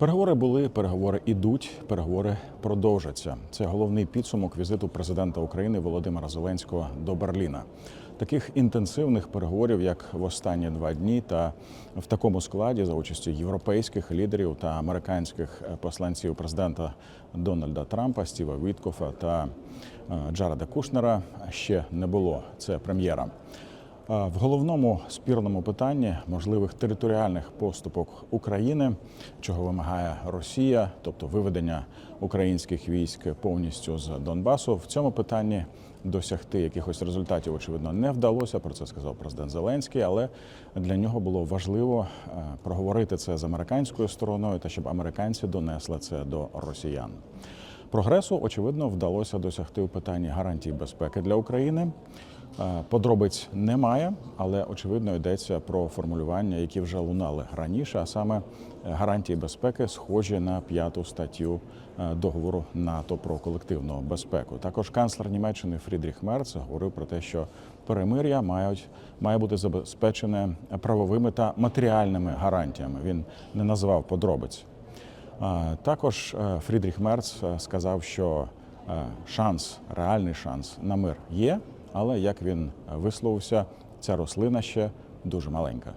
Переговори були, переговори ідуть, переговори продовжаться. Це головний підсумок візиту президента України Володимира Зеленського до Берліна. Таких інтенсивних переговорів, як в останні два дні, та в такому складі за участю європейських лідерів та американських е, посланців президента Дональда Трампа, Стіва Віткофа та е, Джареда Кушнера ще не було. Це прем'єра. В головному спірному питанні можливих територіальних поступок України, чого вимагає Росія, тобто виведення українських військ повністю з Донбасу, в цьому питанні досягти якихось результатів, очевидно, не вдалося. Про це сказав президент Зеленський, але для нього було важливо е, проговорити це з американською стороною та щоб американці донесли це до росіян. Прогресу, очевидно, вдалося досягти у питанні гарантій безпеки для України. Е, Подробиць немає, але очевидно йдеться про формулювання, які вже лунали раніше, а саме е, гарантії безпеки, схожі на п'яту статтю е, договору НАТО про колективну безпеку. Також канцлер Німеччини Фрідріх Мерц говорив про те, що перемир'я мають має бути забезпечене правовими та матеріальними гарантіями. Він не назвав подробиць. Також Фрідріх Мерц сказав, що шанс, реальний шанс на мир є, але як він висловився, ця рослина ще дуже маленька.